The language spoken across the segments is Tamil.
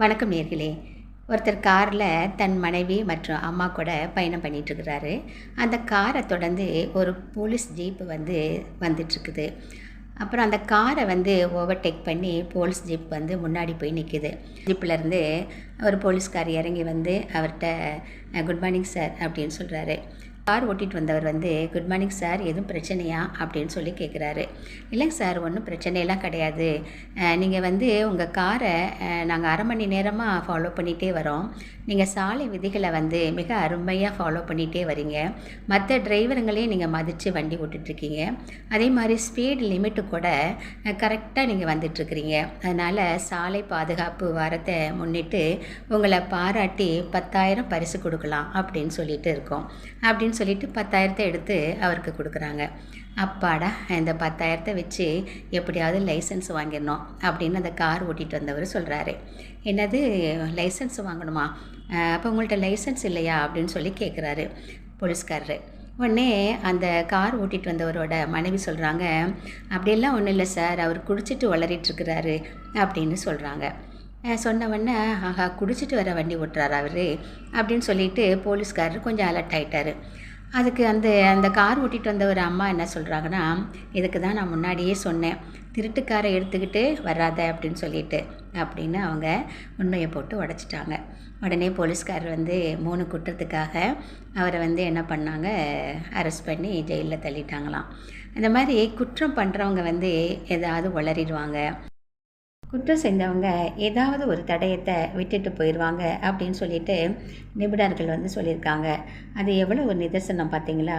வணக்கம் நேர்களே. ஒருத்தர் காரில் தன் மனைவி மற்றும் அம்மா கூட பயணம் பண்ணிகிட்ருக்கிறாரு அந்த காரை தொடர்ந்து ஒரு போலீஸ் ஜீப்பு வந்து வந்துட்டுருக்குது. அப்புறம் அந்த காரை வந்து ஓவர்டேக் பண்ணி போலீஸ் ஜீப் வந்து முன்னாடி போய் நிற்கிது ஜீப்பிலேருந்து ஒரு போலீஸ்கார் இறங்கி வந்து அவர்கிட்ட குட் மார்னிங் சார் அப்படின்னு சொல்கிறாரு கார் ஓட்டிகிட்டு வந்தவர் வந்து குட் மார்னிங் சார் எதுவும் பிரச்சனையா? அப்படின்னு சொல்லி கேட்குறாரு இல்லைங்க சார் ஒன்றும் பிரச்சனையெல்லாம் கிடையாது. நீங்கள் வந்து உங்கள் காரை நாங்கள் அரை மணி நேரமாக ஃபாலோ பண்ணிகிட்டே வரோம். நீங்கள் சாலை விதிகளை வந்து மிக அருமையாக ஃபாலோ பண்ணிகிட்டே வரீங்க. மற்ற டிரைவருங்களையும் நீங்கள் மதித்து வண்டி ஓட்டிகிட்ருக்கீங்க அதே மாதிரி ஸ்பீட் லிமிட்டு கூட கரெக்டாக நீங்கள் வந்துட்டுருக்கிறீங்க அதனால் சாலை பாதுகாப்பு வாரத்தை முன்னிட்டு உங்களை பாராட்டி பத்தாயிரம் பரிசு கொடுக்கலாம் அப்படின்னு சொல்லிட்டு இருக்கோம். அப்படின்னு சொல்லிட்டு பத்தாயிரத்தை எடுத்து அவருக்கு கொடுக்குறாங்க. அப்பாடா இந்த பத்தாயிரத்தை வச்சு எப்படியாவது லைசன்ஸ் வாங்கிடணும் அப்படின்னு அந்த கார் ஓட்டிகிட்டு வந்தவர் சொல்கிறாரு என்னது லைசன்ஸ் வாங்கணுமா? அப்போ உங்கள்கிட்ட லைசன்ஸ் இல்லையா? அப்படின்னு சொல்லி கேட்குறாரு போலீஸ்காரரு. உடனே அந்த கார் ஓட்டிகிட்டு வந்தவரோட மனைவி சொல்கிறாங்க அப்படியெல்லாம் ஒன்றும் இல்லை சார் அவர் குடிச்சிட்டு வளரிட்டுருக்கிறாரு அப்படின்னு சொல்கிறாங்க சொன்னவொடனே ஆஹா குடிச்சிட்டு வர வண்டி ஓட்டுறாரு அவர்? அப்படின்னு சொல்லிட்டு போலீஸ்காரர் கொஞ்சம் அலர்ட் ஆகிட்டார் அதுக்கு அந்த அந்த கார் ஓட்டிகிட்டு வந்த ஒரு அம்மா என்ன சொல்கிறாங்கன்னா இதுக்கு தான் நான் முன்னாடியே சொன்னேன். திருட்டுக்காரை எடுத்துக்கிட்டு வராத அப்படின்னு சொல்லிட்டு அப்படின்னு அவங்க உண்மையை போட்டு உடச்சிட்டாங்க. உடனே போலீஸ்காரர் வந்து மூணு குற்றத்துக்காக அவரை வந்து என்ன பண்ணாங்க? அரெஸ்ட் பண்ணி ஜெயிலில் தள்ளிட்டாங்களாம். இந்த மாதிரி குற்றம் பண்ணுறவங்க வந்து ஏதாவது உளறிடுவாங்க. குற்றம் செஞ்சவங்க ஏதாவது ஒரு தடயத்தை விட்டுட்டு போயிடுவாங்க அப்படின்னு சொல்லிட்டு நிபுணர்கள் வந்து சொல்லியிருக்காங்க. அது எவ்வளோ ஒரு நிதர்சனம் பார்த்தீங்களா?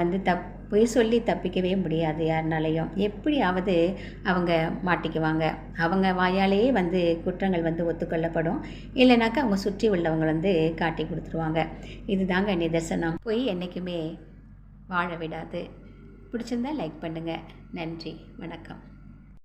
வந்து தப் பொய் சொல்லி தப்பிக்கவே முடியாது யாருனாலையும். எப்படியாவது அவங்க மாட்டிக்குவாங்க. அவங்க வாயாலேயே வந்து குற்றங்கள் வந்து ஒத்துக்கொள்ளப்படும். இல்லைனாக்கா அவங்க சுற்றி உள்ளவங்க வந்து காட்டி கொடுத்துருவாங்க. இதுதாங்க நிதர்சனம். பொய் என்றைக்குமே வாழ விடாது. பிடிச்சிருந்தா லைக் பண்ணுங்கள் நன்றி. வணக்கம்.